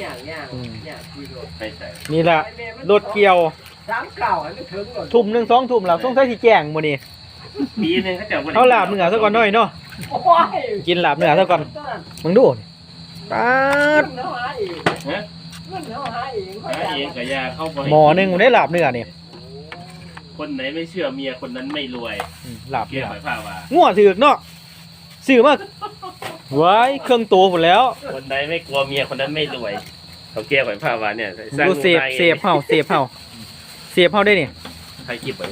เนี่ยเนี่ยเนี่ยขี่รถไปใส่นี่ล่ะรถเกี่ยวสามเก่าอันนี้ถึงรถทุ่มหนึ่งสองทุ่มแล้วสงสัยสิแจ้งมื้อนี้ปีหนึงเขาจะบ่ได้เอาลาบเนื้อซะก่อนหน่อยเนาะโอ้ยกินลาบเนื้อซะก่อนมึงดูนี่ปาดเงินเขาหาเองฮะเงินเขาหาเองเขาหาเองกับยาเข้าบ่หมอหนึงได้ลาบเนื้อนี่คนไหนไม่เชื่อเมียคนนั้นไม่รวยอืมลาบเกี่เนื้ยวอหมายความว่างัวถือกเนาะซื้อมา ไว้เครื่องตัวหมดแล้วคนไหนไม่กลัวเมียคนนั้นไม่รวย เขาเกี่ยวหมายความว่าเนี่ยสร้างดูเสพงานเสพเฮาเสพเฮาเสพเฮาได้นี่ใครคิดไป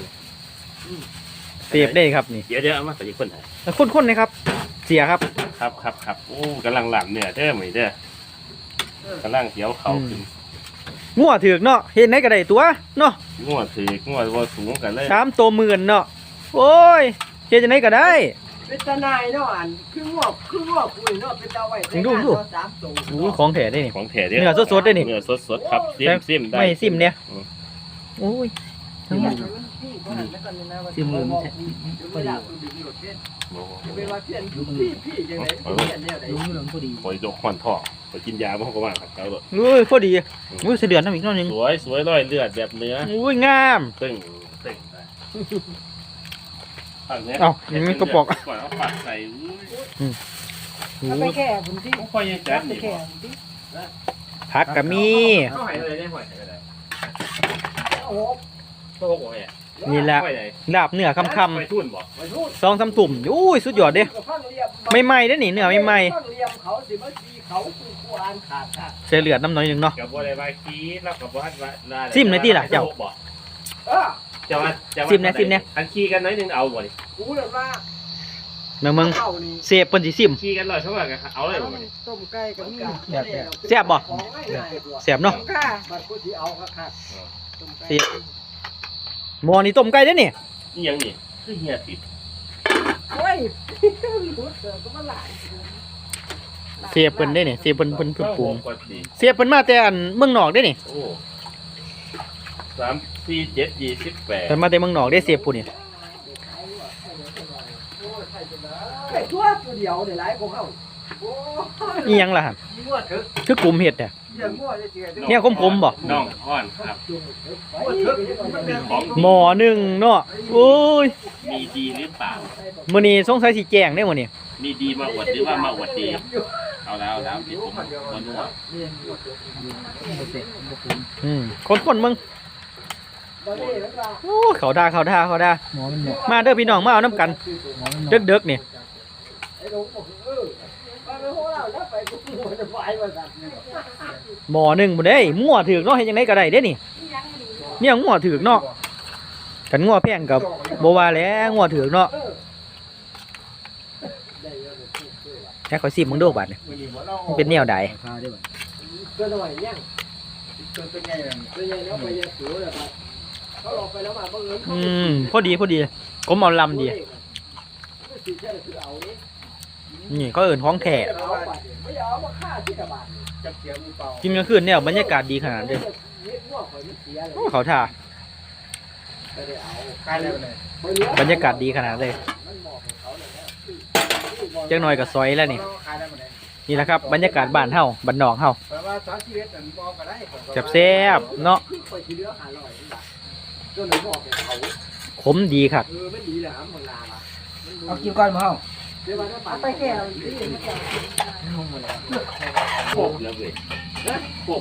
เสพได้ครับนี่เดี๋ยวเดี๋ยวเอามาใส่คนไหนแล้วคนๆนะครับ เสียครับ ครับครับครับโอ้กำลังหลับเนี่ยเด้อหมยเด้อกำลังเสียวเขาขึ้นงัวถือกเนาะเห็นไหนก็ได้ตัวเนาะงวดถือกงวดว่าสูงกันเลยสามตัวหมื่นเนาะโอ้ยเฮ็ดจังไดก็ได้ เป็นตาหนายเนาะอันคืองอกคืองอกคุยเนาะเป็นตาไว้ดูดูสามตัวอู้ของแท้ได้นี่ ของแท้เด้อเนื้อสดๆเด้อนี่ เนื้อสดๆครับซิมซิมได้ ไม่ซิมเนี่ยอืม โอ้ยสิมือมันจะไม่ได้คุณดึงรถเพี้ยนโอ้เวลาเพี้ยนพี่พี่ยังไงเพี้ยนเนี่ยไหนลุงเหลืองพอดีโหยดกขอนท่อไปกินยาบ่ก็ว่าครับเอาเลยโอ้ยพอดีอุ้ยเสยเดือนน้ำอีกหน้อยหนึงสวยสวยร้อยเลือดแบบเนื้ออุ้ยงาม ตึงตึงได้ผักเนี้ยเอ้าอย่างนี้ก็บอกก่อนเอาผักใส่อุ้ยเอาไปแค่ผมที่ไม่ค่อยยังจัดไปนี่แค่ผมที่ผักก็มีเข้าหายเลยได้หอยก็ได้โอ้โหโต๊ะโอ้ยนี่แหละไปไหนลาบเนื้อคำไปทุ่นบ่ไปพูดๆสองสามตุ่มอุ้ยสุดยอดเด้ไม่ไหม้เด้อนี่เนื้อไม่ไหม้ต้องเลี้ยงเขาสิมาซีเขาคือผู้อ่านขาดค่ะเสียเลือดน้ำน้อยหนึงเนาะ กับบัวได้ใบกี้แล้วกับบัวฮัดว่าลาซิมหน่อยติล่ะเจ้าบ่เออเจ้าว่าเจ้าว่าซิมแน่ซิมแน่อันขี้กันน้อยหนึงเอาบ่ดิกูเลยว่าเมืองเมืองเข้านี่เสพเพิ่นสิซิม ขี้กันร้อยเท่าไหร่กันเอาเลยบ่ดิต้มไก่กับมีแซ่บบ่ ของง่ายๆกว่าแซ่บเนาะ ค่ะบัดกูสิเอาค่ะต้มไก่เสียหม้อนี่ต้มไก่เด้อนี่นี่ยังนี่คือเฮียติดโอ้ยรู้เถอะก็มาหลายเสียบเพิ่นได้นี่เสียบเพิ่นเพิ่นเพิ่นปรุงกว่าสิเสียบเพิ่นมาแต่อันเมืองนอกได้นี่โอ้ สามสี่เจ็ดยี่สิบแปดเพิ่นมาแต่เมืองนอกได้เสียบผู้นี่ไอ้ตัวตัวเดียวเนี่ยหลายกว่าเขาโอ้ยอีหยังล่ะหั่นมั่วเถอะคือกลุ่มเห็ดเนี่ย เรื่องมั่วจะเสียเด้อเนี่ยคมๆบ่ น้องอ้อนครับ มั่วเถอะมันเป็นของหมอหนึ่งเนาะโอ้ยมีดีหรือเปล่า มื้อนี้สงสัยสิแจ้งได้มื้อนี้มีดีมาอวดหรือว่ามาอวดดี เอาแล้วเอาแล้วที่ผมมันนวดอืมคนๆมึงตอนนี้แล้วก็ โอ้ยเขาด่าเขาด่าเขาด่าหมอมันหมดมาเด้อพี่น้องมาเอาน้ำกันหมอมันหมดเด็กๆนี่ไอ้หลงบอกเออไปไปโหเราแล้วไปกูมั่วจะไปว่าสั่นหมอหนึ่งบ่ได้มั่วถือกเนาะเฮ็ดจังไดก็ได้เด้นี่เนี่ยมั่วถือกเนาะกันงัวแพงกับบ่ว่าแล้วงัวถือกเนาะแค่ขอยซิมมึงดูบัดนี่มันเป็นแนวใดพาได้บ่ก็หน่อยยังตัวเป็นไงล่ะเป็นยังแล้วไปยังสูเลยครับ เขาหลอกไปแล้วมาบังเอิญเขาอืมพอดีพอดีผมเอาลำดี สิใช่คือเอานี่นี่เขาเอิ้นของแท้เอาไปไม่เอามาฆ่าที่ตะบานจับเสียมือเปล่ากินกลางคืนเนี่ยบรรยากาศดีขนาดเด้อเฮ็ดมั่วข่อยมันเสียเลยโอ้เขาท่าไม่ได้เอาคลายแล้วเลยบรรยากาศดีขนาดเลยมันเหมาะของเขาเลยนะจักหน่อยก็ซอยแล้วนี่คลายแล้วมันเลยนี่แหละครับบรรยากาศบ้านเฮาบ้านนอกเฮาแปลว่าสามชีวิตอันบอกก็ได้แซ่บๆเนาะข่อยสิเหลือ500บาท จนเลยบอกให้เขาขมดีครับเออไม่ดีแหละครับมันลาล่ะเอากินก่อนมาเฮาเดี๋ยวมันไปแก้วที่มันจะโคกแล้วเว้ยโคก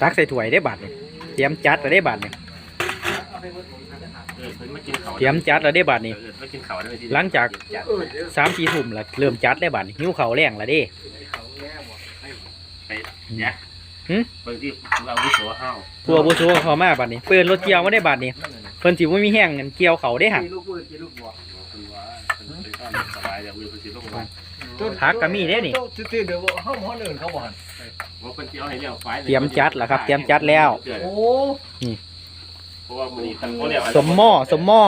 ตักใส่ถ้วยได้บาดนี่เตรียมจัดแล้วได้บาดนี่เออเพิ่นมากินเขาวเตรียมจัดแล้วได้บาดนี่เออมากินเขาวได้ไหมทีหลังจากสามสี่ทุ่มแล้วเริ่มจัดได้บาดนี่หิวข้าวแรงแล้วเด้ไปเนี่ย หึ บางทีเราวิโสห้าวพัวบ่ซัวเขามาบาดนี่เปิ้นรถเกี่ยวมาได้บาดนี่เพิ่นสิบ่มีแห้งกันเกี่ยวเขาได้หั่นลูกมือกินลูกบัวคือว่าเป็นเป็นข้าวสบายอย่างมือเป็นสีลูกมันผักก็มีเด้นี่ ตื้อๆเดี๋ยวเฮาหมอเดินเขาบ่หั่นว่าเป็นที่เอาให้เลี้ยงไฟเตรียมจัดแล้วครับเตรียมจัดแล้ว โอ้เพราะว่ามันนี่ทันเขาเรียกสมหม้อสมหม้อ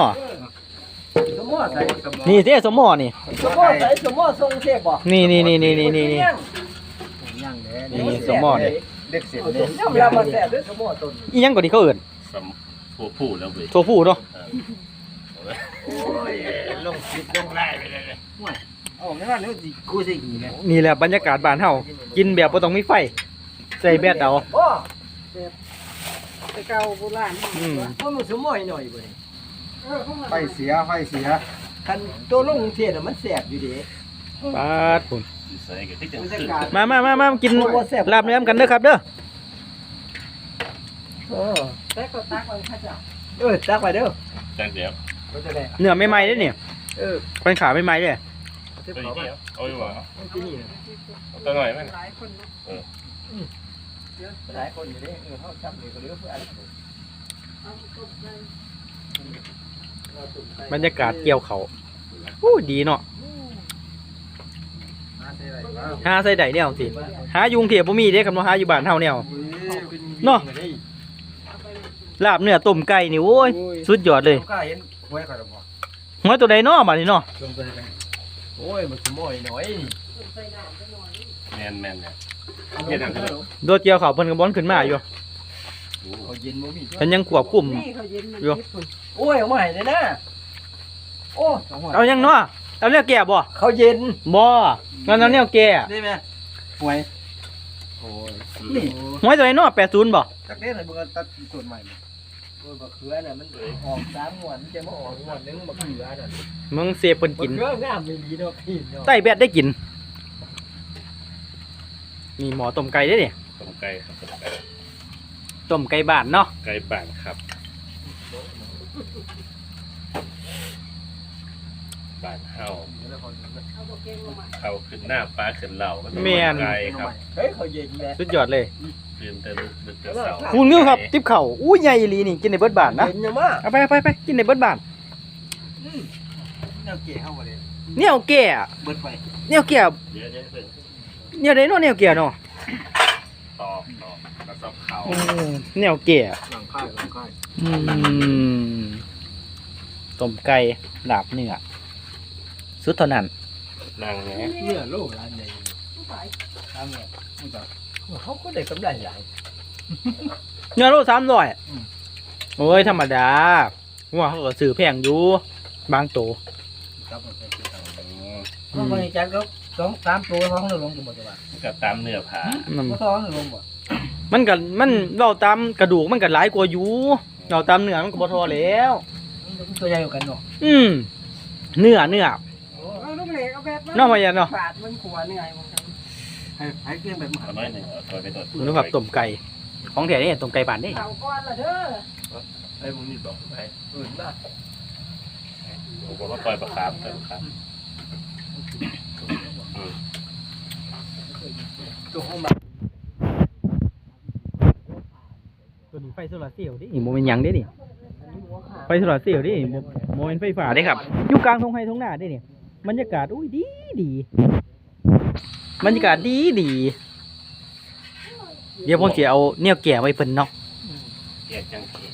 สมอใส่สมอนี่เด้สมหม้อนี่ สมมติใส่สมมติทรงเทพบ่นี่นี่นี่นี่นี่นี่นี่ ย่างแหนี่สมอนี่ เด็กเสร็จเออเด้เจ้าเวลามาแซ่ด้วยสมมติต้นอีหยังก็ที่เขาเอิ้นสมผู้ผู้แล้วเว้ยตัวผู้เนาะโอ้ยลงคิดลงไล่ไปเลยเอาเอาแม่ว่าเดี๋ยวสิกูสิอีกไงนี่แหละบรรยากาศบ้านเฮากินแบบบ่ต้องมีไฟ ใส่แบตเอาโอ้แต่เก่าโบราณอืมพวกมันสมอยหน่อยบ่นี่เออพวกมันไฟเสียไฟเสียคันตัวลงเทียนน่ะมันแสบอยู่เดิ ปาดพุ่นอยู่ใส่กันที่จังบรรสึยากาศมามามามากินลาบเนื้อกันเด้อครับเด้อเออแต่ก็ตักไว้ข้าเจ้าเออตักไปเด้อจังเดียวมันจะได้เนื้อใหม่ๆเด้อนี่เออเป็นขาใหม่ๆเด้อเจ็บเฮ้ยเขาไปเดียวเอาอยู่บ่เอาที่นี่น่ะเอาตัวหน่อยไหมหลายคนเนาะหลายคนอยู่เด้เออเขาจับนี่ก็เหลือเพื่อนเอาตบเลยบรรยากาศเกี่ยวเขาอู้ดีเนาะ มาใส่อะไรบ้าง หาใส่ได้แนวสิหายุงเทียบบ่มีเด้คำว่าหาอยู่บ้านเฮาแนวเนาะลาบเนื้อต้มไก่นี่โอ้ยสุดยอดเลยก็เห็นหวยเขาบ่หัวตัวใดเนาะบัดนี้เนาะลงไปเลยโอ้ยมันสมอยหน่อยนี่ใส่น้ำจังหน่อยแมนแมนเนี่ยเย็นจังโดดเกี่ยวเขาเพิ่นก็บ่อนขึ้นมาอยู่เขาเย็นบ่มีเพิ่นยังควบคุมนี่เขาเย็นมันอยู่ญี่ปุ่นโอ้ยเอามาให้เลยนะโอ้เอามาเอายังเนาะ เอาแนวแก่บ่เขาเย็นบ่งั้นเอาแนวแก่ได้ไหมหวยโอ้ยนี่หัวตัวใดเนาะ80บ่จักเด้ไหนเบิ่งตัดส่วนใหม่โอ้ยบักเขือน่ะมันออกสามงวดมันจะมาออกงวดหนึงบักเขือน่ะมึงเสพเพิ่นบักินเขืองามไม่ดีเนาะพี่เนาะใต้แบตได้กินนี่หมอต้มไก่เด้นี่ต้มไก่ครับต้มไก่ต้มไก่บ้านเนาะไก่บ้านครับ บ้านเฮาเอาบ่เก่งลงมาเข้าขึ้นหน้าปลาขึ้นเหล่าก็ต้องแม่น ไก่ครับเฮ้ยเขาเย็นแหละสุดยอดเลยตื่นแต่ลุกดึกแต่เช้าคุณงิ้วครับติ๊บเข่าอู้ใหญ่อีหลีนี่กินในเบิดบาทนะเย็นยังมาเอาไปเอาไปไปกินในเบิดบาทแนวเก๋เข้ามาเลยเนี่ยแก่อะเบิดไปเนี่ยแก่เดี๋ยวเดี๋ยวเพิ่งเนี่ยได้เนาะเนี่ยแก่เนาะตอกตอกกระสอบเขาโอ้เนี่ยแก่หลังค่ายหลังค่ายอืมต้มไก่ลาบเนื้อ สุดเท่านั้นนั่งไงเนื้อโลร้านใหญ่ผู้ชายทำไงผู้จัดเขาก็ได้กำไรใหญ่เนื้อโลสามร้อยอืมโอ้ยธรรมดาว่าเขาก็ซื้อแพงอยู่บางโตครับผมไปกินอืมอืมบริจาคก็สองสามตัวท้องเราลงกันหมดเลยว่ะก็ตามเนื้อผามันก็ท้องเราลงหมดมันก็มันเราตามกระดูกมันก็หลายกว่าอยู่เราตามเนื้อมันก็บ่ทอแล้วตัวใหญ่กว่ากันเนาะอืมเนื้อเนื้อ แบบเนาะพ่อยันเนาะ บาดมันขัวเหนื่อยมันกันให้ให้เพียงแบบมหาเอาน้อยหนึ่งเอาตัวไปตัวดูครับต้มไก่ ของแท้นี่ต้มไก่บ้านนี่เข่าก้อนละเด้อไอ้พวกนี้บอกไปอื่นบ้าผมบอกว่าปล่อยปลาคาร์ฟเติมครับตัวห้องมาตัวนี้ไฟโซลาร์เซลล์ดินี่โมเมนหยังเด้นี่ไฟโซลาร์เซลล์ดิบ่โมเมนไฟฟ้าเด้ครับอยู่กลางทุ่งไร่ทุ่งนาเด้นี่ บรรยากาศอุ้ยดีดีบรรยากาศดีดี เดี๋ยวผมจะเอาเนี่ยแก่ไว้เพิ่นเนาะเกียดจังเกียด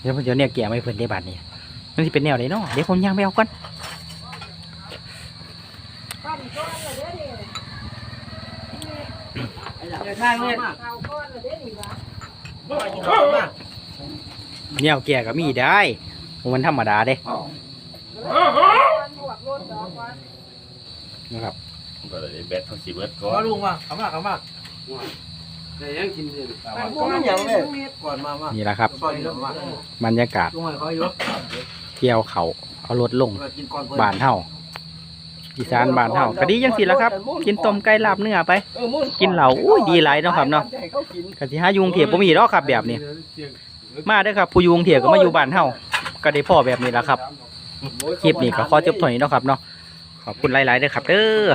เดี๋ยวผมจะเนี่ยแก่ไว้เพิ่นได้บัดนี้มันสิเป็นแนวใดเนาะเดี๋ยวผมย่างไปเอาก่อนปั้นเนี่ยเนี่ยเข่าก้อนละเด้อนี่วะมาเนี่ยแก่ก็มีได้มันธรรมดาเด้ วันบวกรถดอกวัน นะครับก็เลยแบตเขาสิเบิร์ดก่อขอนลุงมาขมาขมาแต่ยังกินเลยมันก่อนยังเลยก่อนมามานี่แหละครับซอยเดียวมาบรรยากาศลุงให้เขายกเกี่ยวเขาเอารถลงกินก่อนเพิ่นบ้านเฮาอีสานบ้านเฮาก็ดีจังสิล่ะครับ กินต้มไก่ลาบเนื้อไปเออมุ่นกินเหล้าอุ้ยดีหลายเนาะครับเนาะให้เขากินก็สิหาอยุงเถียบบ่มีดอกครับแบบนี้ มาเด้อครับผู้อยุงเถียบก็มาอยู่บ้านเฮาก็ได้พ่อแบบนี้ล่ะครับคลิปนี้ก็ขอจบเท่านี้เนาะครับเนาะ ขอบคุณหลายๆเด้อครับเด้อ